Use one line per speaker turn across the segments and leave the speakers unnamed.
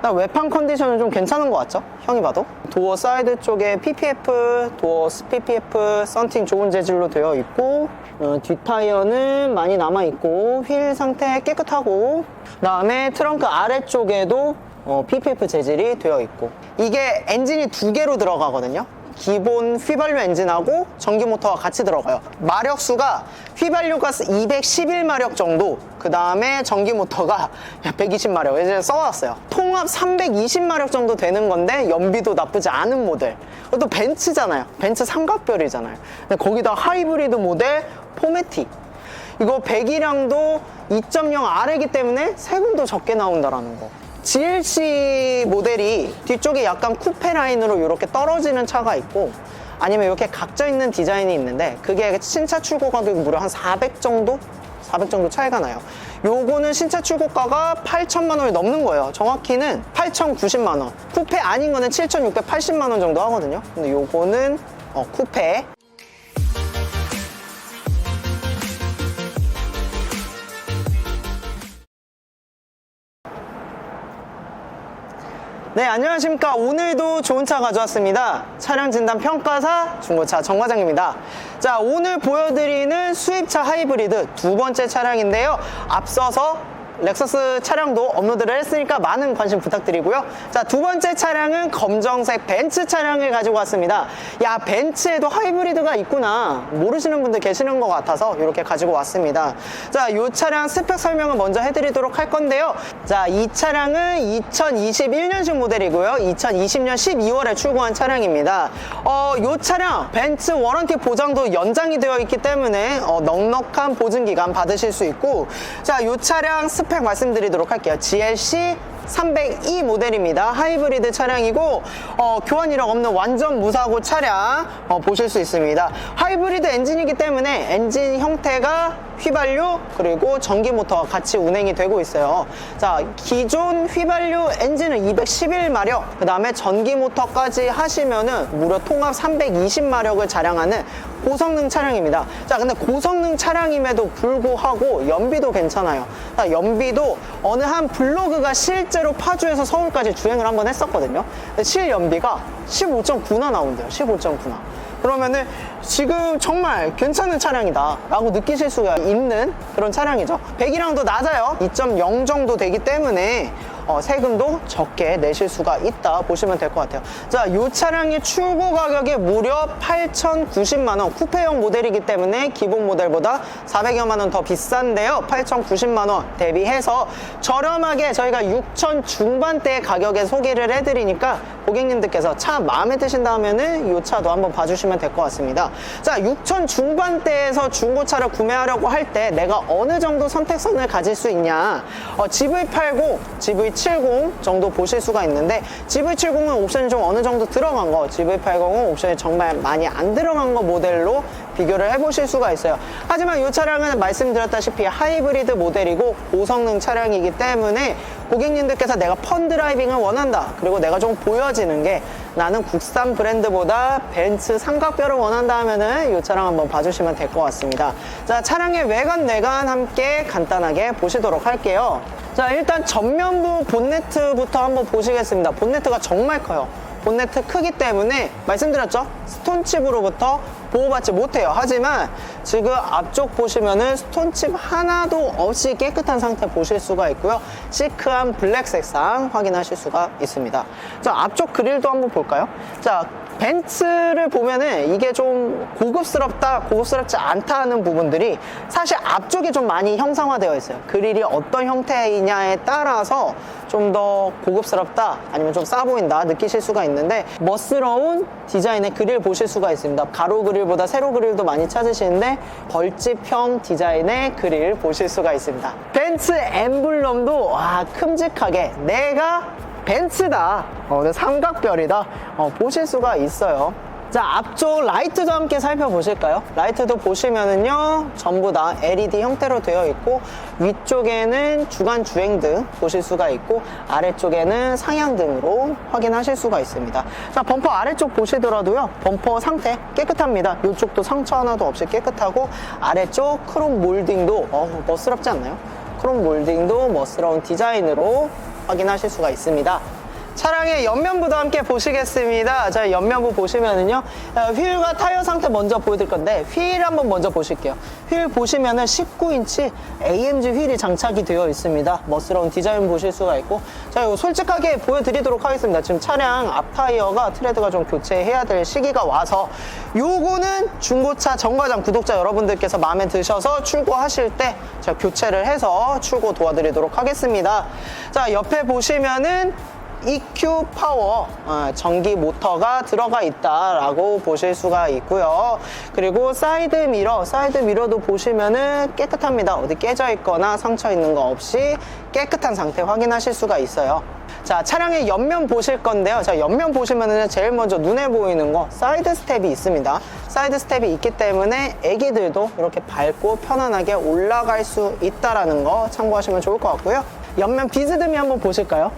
나 외판 컨디션은 좀 괜찮은 것 같죠? 형이 봐도 도어 사이드 쪽에 PPF, 도어 PPF 썬팅 좋은 재질로 되어 있고 어, 뒷타이어는 많이 남아 있고 휠 상태 깨끗하고 그다음에 트렁크 아래쪽에도 어, PPF 재질이 되어 있고 이게 엔진이 두 개로 들어가거든요. 기본 휘발유 엔진하고 전기 모터가 같이 들어가요. 마력수가 휘발유 가스 211마력 정도, 그 다음에 전기 모터가 120마력. 예전에 써왔어요. 통합 320마력 정도 되는 건데 연비도 나쁘지 않은 모델. 또 벤츠잖아요. 벤츠 삼각별이잖아요. 근데 거기다 하이브리드 모델 포메틱. 이거 배기량도 2.0 아래기 때문에 세금도 적게 나온다라는 거. GLC 모델이 뒤쪽에 약간 쿠페 라인으로 이렇게 떨어지는 차가 있고 아니면 이렇게 각져 있는 디자인이 있는데 그게 신차 출고 가격이 무려 한 400 정도? 400 정도 차이가 나요. 요거는 신차 출고가가 8천만 원이 넘는 거예요. 정확히는 8,090만 원. 쿠페 아닌 거는 7,680만 원 정도 하거든요. 근데 요거는 어, 쿠페. 네, 안녕하십니까. 오늘도 좋은 차 가져왔습니다. 차량 진단 평가사 중고차 정 과장입니다. 자, 오늘 보여드리는 수입차 하이브리드 두 번째 차량인데요. 앞서서 렉서스 차량도 업로드를 했으니까 많은 관심 부탁드리고요. 자, 두 번째 차량은 검정색 벤츠 차량을 가지고 왔습니다. 야, 벤츠에도 하이브리드가 있구나. 모르시는 분들 계시는 것 같아서 이렇게 가지고 왔습니다. 자, 이 차량 스펙 설명을 먼저 해드리도록 할 건데요. 자, 이 차량은 2021년식 모델이고요. 2020년 12월에 출고한 차량입니다. 어, 이 차량 벤츠 워런티 보장도 연장이 되어 있기 때문에 어, 넉넉한 보증 기간 받으실 수 있고 자, 이 차량 스펙 말씀드리도록 할게요. GLC 302 모델입니다. 하이브리드 차량이고 어, 교환 이력 없는 완전 무사고 차량 어, 보실 수 있습니다. 하이브리드 엔진이기 때문에 엔진 형태가 휘발유 그리고 전기 모터와 같이 운행이 되고 있어요. 자 기존 휘발유 엔진은 211마력 그 다음에 전기 모터까지 하시면은 무려 통합 320마력을 자랑하는 고성능 차량입니다. 자 근데 고성능 차량임에도 불구하고 연비도 괜찮아요. 자, 연비도 어느 한 블로그가 실제로 파주에서 서울까지 주행을 한번 했었거든요. 근데 실 연비가 15.9나 나온대요. 15.9나. 그러면은 지금 정말 괜찮은 차량이다 라고 느끼실 수가 있는 그런 차량이죠 배기량도 낮아요 2.0 정도 되기 때문에 어, 세금도 적게 내실 수가 있다 보시면 될 것 같아요. 자, 이 차량이 출고 가격이 무려 8,090만원. 쿠페형 모델이기 때문에 기본 모델보다 400여만 원 더 비싼데요. 8,090만 원 대비해서 저렴하게 저희가 6천 중반대 가격에 소개를 해드리니까 고객님들께서 차 마음에 드신다면은 이 차도 한번 봐주시면 될 것 같습니다. 자 6천 중반대에서 중고차를 구매하려고 할 때 내가 어느 정도 선택선을 가질 수 있냐? 어, GV80, GV70 정도 보실 수가 있는데 GV70은 옵션이 좀 어느 정도 들어간 거 GV80은 옵션이 정말 많이 안 들어간 거 모델로 비교를 해보실 수가 있어요. 하지만 이 차량은 말씀드렸다시피 하이브리드 모델이고 고성능 차량이기 때문에 고객님들께서 내가 펀 드라이빙을 원한다. 그리고 내가 좀 보여지는 게 나는 국산 브랜드보다 벤츠 삼각별을 원한다 하면은 이 차량 한번 봐주시면 될 것 같습니다. 자 차량의 외관 내관 함께 간단하게 보시도록 할게요. 자 일단 전면부 본네트부터 한번 보시겠습니다. 본네트가 정말 커요 본네트 크기 때문에 말씀드렸죠? 스톤칩으로부터 보호받지 못해요. 하지만 지금 앞쪽 보시면은 스톤칩 하나도 없이 깨끗한 상태 보실 수가 있고요. 시크한 블랙 색상 확인하실 수가 있습니다. 자 앞쪽 그릴도 한번 볼까요? 자 벤츠를 보면은 이게 좀 고급스럽다, 고급스럽지 않다 하는 부분들이 사실 앞쪽에 좀 많이 형상화되어 있어요. 그릴이 어떤 형태이냐에 따라서 좀 더 고급스럽다, 아니면 좀 싸 보인다 느끼실 수가 있는데 멋스러운 디자인의 그릴 보실 수가 있습니다. 가로 그릴보다 세로 그릴도 많이 찾으시는데 벌집형 디자인의 그릴 보실 수가 있습니다. 벤츠 엠블럼도 와 큼직하게 내가 벤츠다. 어, 삼각별이다. 어, 보실 수가 있어요. 자, 앞쪽 라이트도 함께 살펴보실까요? 라이트도 보시면은요, 전부 다 LED 형태로 되어 있고, 위쪽에는 주간 주행 등 보실 수가 있고, 아래쪽에는 상향 등으로 확인하실 수가 있습니다. 자, 범퍼 아래쪽 보시더라도요, 범퍼 상태 깨끗합니다. 이쪽도 상처 하나도 없이 깨끗하고, 아래쪽 크롬 몰딩도, 어, 멋스럽지 않나요? 크롬 몰딩도 멋스러운 디자인으로 확인하실 수가 있습니다. 차량의 옆면부도 함께 보시겠습니다. 자, 옆면부 보시면은요, 어, 휠과 타이어 상태 먼저 보여드릴 건데, 휠 한번 먼저 보실게요. 휠 보시면은 19인치 AMG 휠이 장착이 되어 있습니다. 멋스러운 디자인 보실 수가 있고, 자, 이거 솔직하게 보여드리도록 하겠습니다. 지금 차량 앞 타이어가 트레드가 좀 교체해야 될 시기가 와서, 요거는 중고차 정과장 구독자 여러분들께서 마음에 드셔서 출고하실 때 제가 교체를 해서 출고 도와드리도록 하겠습니다. 자, 옆에 보시면은 EQ 파워 어, 전기 모터가 들어가 있다라고 보실 수가 있고요. 그리고 사이드 미러, 사이드 미러도 보시면은 깨끗합니다. 어디 깨져 있거나 상처 있는 거 없이 깨끗한 상태 확인하실 수가 있어요. 자, 차량의 옆면 보실 건데요. 자, 옆면 보시면은 제일 먼저 눈에 보이는 거 사이드 스텝이 있습니다. 사이드 스텝이 있기 때문에 애기들도 이렇게 밟고 편안하게 올라갈 수 있다라는 거 참고하시면 좋을 것 같고요. 옆면 비스듬히 한번 보실까요?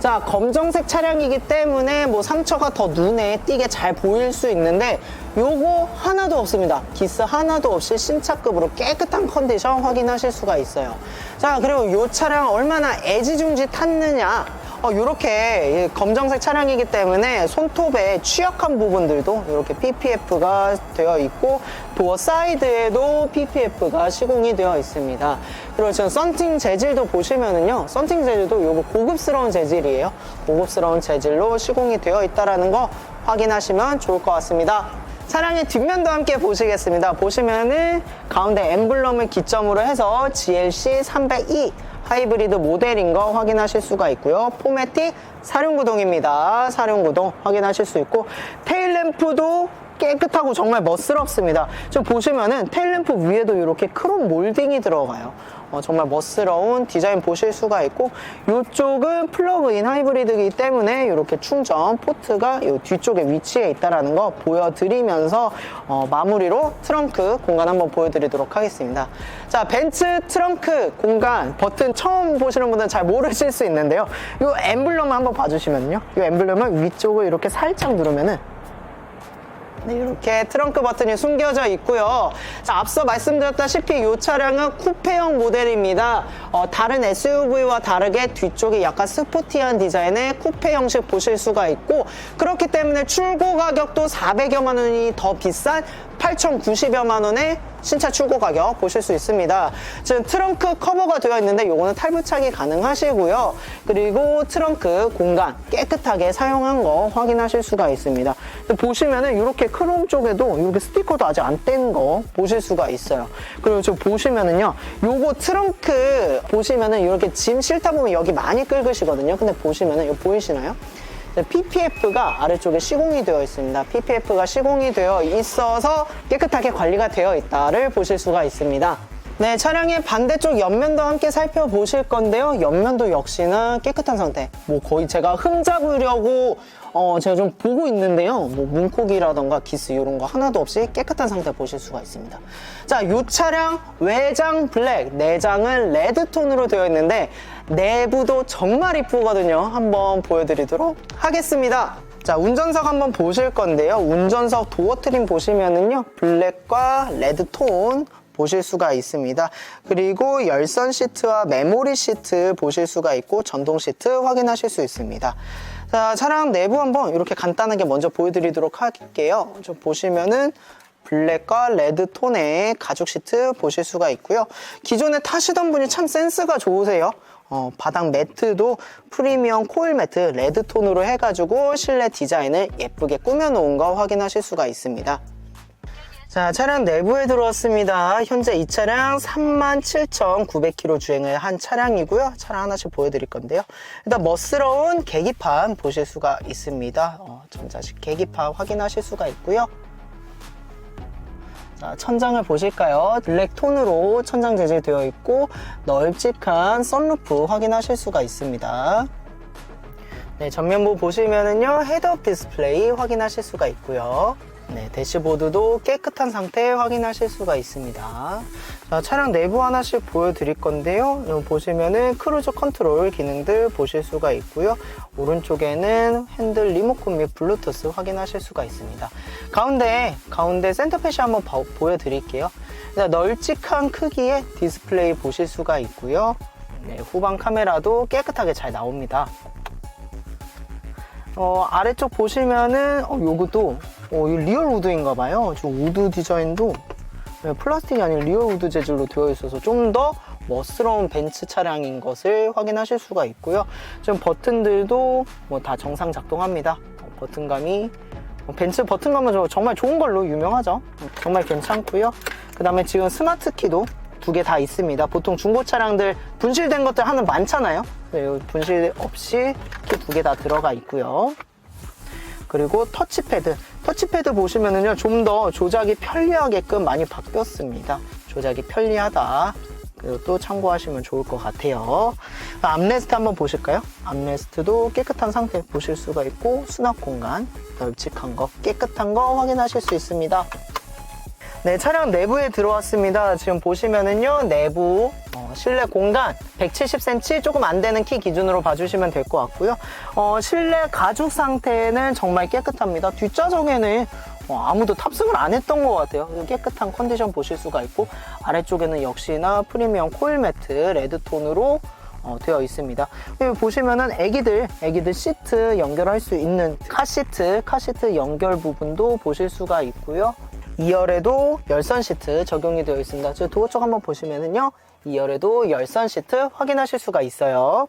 자, 검정색 차량이기 때문에 뭐 상처가 더 눈에 띄게 잘 보일 수 있는데 요거 하나도 없습니다. 기스 하나도 없이 신차급으로 깨끗한 컨디션 확인하실 수가 있어요. 자, 그리고 요 차량 얼마나 애지중지 탔느냐 어, 이렇게 검정색 차량이기 때문에 손톱에 취약한 부분들도 이렇게 PPF가 되어 있고 도어 사이드에도 PPF가 시공이 되어 있습니다. 그리고 지금 썬팅 재질도 보시면은요, 썬팅 재질도 요거 고급스러운 재질이에요. 고급스러운 재질로 시공이 되어 있다라는 거 확인하시면 좋을 것 같습니다. 차량의 뒷면도 함께 보시겠습니다. 보시면은 가운데 엠블럼을 기점으로 해서 GLC 302 하이브리드 모델인 거 확인하실 수가 있고요. 포매틱 사륜구동입니다. 사륜구동 확인하실 수 있고 테일램프도 깨끗하고 정말 멋스럽습니다. 좀 보시면은 테일램프 위에도 이렇게 크롬 몰딩이 들어가요. 어, 정말 멋스러운 디자인 보실 수가 있고 이쪽은 플러그인 하이브리드이기 때문에 이렇게 충전 포트가 이 뒤쪽에 위치해 있다는 거 보여드리면서 어, 마무리로 트렁크 공간 한번 보여드리도록 하겠습니다. 자 벤츠 트렁크 공간 버튼 처음 보시는 분들은 잘 모르실 수 있는데요. 이 엠블럼을 한번 봐주시면요. 이 엠블럼을 위쪽을 이렇게 살짝 누르면은 네, 이렇게 트렁크 버튼이 숨겨져 있고요. 자, 앞서 말씀드렸다시피 이 차량은 쿠페형 모델입니다. 어, 다른 SUV와 다르게 뒤쪽에 약간 스포티한 디자인의 쿠페 형식 보실 수가 있고 그렇기 때문에 출고 가격도 400여만 원이 더 비싼 8,090여만 원의 신차 출고 가격 보실 수 있습니다. 지금 트렁크 커버가 되어 있는데 요거는 탈부착이 가능하시고요. 그리고 트렁크 공간 깨끗하게 사용한 거 확인하실 수가 있습니다. 보시면은 이렇게 크롬 쪽에도 이렇게 스티커도 아직 안 뗀 거 보실 수가 있어요. 그리고 저 보시면은요. 요거 트렁크 보시면은 이렇게 짐 실다 보면 여기 많이 긁으시거든요. 근데 보시면은 이거 보이시나요? PPF가 아래쪽에 시공이 되어 있습니다. PPF가 시공이 되어 있어서 깨끗하게 관리가 되어 있다를 보실 수가 있습니다. 네, 차량의 반대쪽 옆면도 함께 살펴보실 건데요. 옆면도 역시나 깨끗한 상태. 뭐 거의 제가 흠 잡으려고 어, 제가 좀 보고 있는데요. 뭐 문콕이라던가 기스 이런 거 하나도 없이 깨끗한 상태 보실 수가 있습니다. 자, 이 차량 외장 블랙, 내장은 레드톤으로 되어 있는데 내부도 정말 이쁘거든요. 한번 보여드리도록 하겠습니다. 자, 운전석 한번 보실 건데요. 운전석 도어 트림 보시면은요. 블랙과 레드톤 보실 수가 있습니다. 그리고 열선 시트와 메모리 시트 보실 수가 있고 전동 시트 확인하실 수 있습니다. 자, 차량 내부 한번 이렇게 간단하게 먼저 보여드리도록 할게요. 좀 보시면은 블랙과 레드 톤의 가죽 시트 보실 수가 있고요. 기존에 타시던 분이 참 센스가 좋으세요. 어, 바닥 매트도 프리미엄 코일 매트 레드 톤으로 해가지고 실내 디자인을 예쁘게 꾸며놓은 거 확인하실 수가 있습니다. 자, 차량 내부에 들어왔습니다. 현재 이 차량 37,900km 주행을 한 차량이고요. 차량 하나씩 보여드릴 건데요. 일단 멋스러운 계기판 보실 수가 있습니다. 어, 전자식 계기판 확인하실 수가 있고요. 자, 천장을 보실까요? 블랙 톤으로 천장 재질되어 있고 널찍한 썬루프 확인하실 수가 있습니다. 네, 전면부 보시면은요, 헤드업 디스플레이 확인하실 수가 있고요. 네, 대시보드도 깨끗한 상태 확인하실 수가 있습니다. 자, 차량 내부 하나씩 보여드릴 건데요. 보시면은 크루즈 컨트롤 기능들 보실 수가 있고요. 오른쪽에는 핸들 리모컨 및 블루투스 확인하실 수가 있습니다. 가운데, 가운데 센터패시 한번 봐- 보여드릴게요. 자, 널찍한 크기의 디스플레이 보실 수가 있고요. 네, 후방 카메라도 깨끗하게 잘 나옵니다. 어, 아래쪽 보시면은 어, 요것도 어, 이 리얼 우드인가 봐요. 저 우드 디자인도 네, 플라스틱이 아닌 리얼 우드 재질로 되어 있어서 좀 더 멋스러운 벤츠 차량인 것을 확인하실 수가 있고요. 지금 버튼들도 뭐 다 정상 작동합니다. 어, 버튼감이 어, 벤츠 버튼감은 저- 정말 좋은 걸로 유명하죠. 어, 정말 괜찮고요. 그 다음에 지금 스마트 키도 두 개 다 있습니다. 보통 중고 차량들 분실된 것들 하는 많잖아요. 네, 분실 없이 키 두 개 다 들어가 있고요. 그리고 터치패드. 터치패드 보시면은요, 좀 더 조작이 편리하게끔 많이 바뀌었습니다. 조작이 편리하다. 또 참고하시면 좋을 것 같아요. 암레스트 한번 보실까요? 암레스트도 깨끗한 상태 보실 수가 있고, 수납 공간, 널찍한 거, 깨끗한 거 확인하실 수 있습니다. 네, 차량 내부에 들어왔습니다. 지금 보시면은요, 내부 어, 실내 공간 170cm 조금 안 되는 키 기준으로 봐주시면 될 것 같고요. 어, 실내 가죽 상태는 정말 깨끗합니다. 뒷좌석에는 어, 아무도 탑승을 안 했던 것 같아요. 깨끗한 컨디션 보실 수가 있고 아래쪽에는 역시나 프리미엄 코일 매트 레드톤으로 어, 되어 있습니다. 여기 보시면은 애기들, 애기들 시트 연결할 수 있는 카시트, 카시트 연결 부분도 보실 수가 있고요. 2열에도 열선 시트 적용이 되어 있습니다. 저 도어 쪽 한번 보시면은요. 2열에도 열선 시트 확인하실 수가 있어요.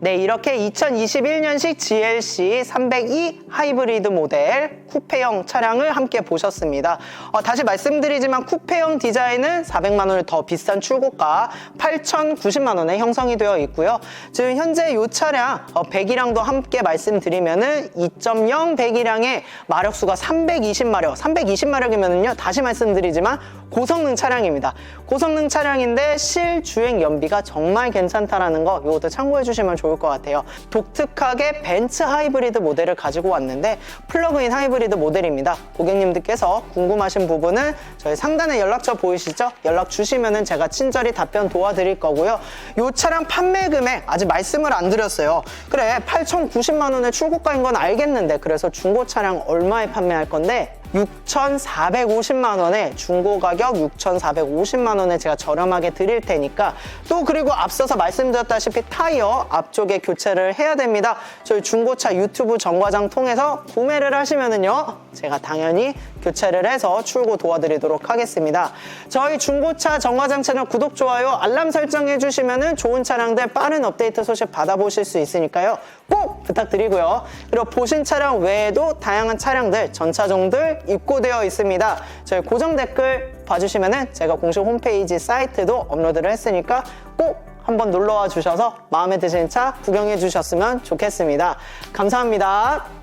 네, 이렇게 2021년식 GLC 302 하이브리드 모델 쿠페형 차량을 함께 보셨습니다. 어, 다시 말씀드리지만 쿠페형 디자인은 400만 원을 더 비싼 출고가 8,090만 원에 형성이 되어 있고요. 지금 현재 이 차량 어, 배기량도 함께 말씀드리면은 2.0 배기량의 마력수가 320마력, 320마력이면은요. 다시 말씀드리지만 고성능 차량입니다. 고성능 차량인데 실주행 연비가 정말 괜찮다라는 거 이것도 참고해 주시면 좋을 것 같아요. 독특하게 벤츠 하이브리드 모델을 가지고 왔는데 플러그인 하이브리드 모델입니다. 고객님들께서 궁금하신 부분은 저희 상단에 연락처 보이시죠? 연락 주시면은 제가 친절히 답변 도와드릴 거고요. 이 차량 판매 금액 아직 말씀을 안 드렸어요. 그래 8,090만 원의 출고가인 건 알겠는데 그래서 중고 차량 얼마에 판매할 건데 6,450만 원에 중고 가격 6,450만 원에 제가 저렴하게 드릴 테니까 또 그리고 앞서서 말씀드렸다시피 타이어 앞쪽에 교체를 해야 됩니다. 저희 중고차 유튜브 정과장 통해서 구매를 하시면은요. 제가 당연히 교체를 해서 출고 도와드리도록 하겠습니다. 저희 중고차 정과장 채널 구독, 좋아요, 알람 설정해 주시면은 좋은 차량들 빠른 업데이트 소식 받아보실 수 있으니까요. 꼭 부탁드리고요. 그리고 보신 차량 외에도 다양한 차량들, 전차종들 입고되어 있습니다. 저희 고정 댓글 봐주시면은 제가 공식 홈페이지 사이트도 업로드를 했으니까 꼭 한번 놀러와 주셔서 마음에 드시는 차 구경해 주셨으면 좋겠습니다. 감사합니다.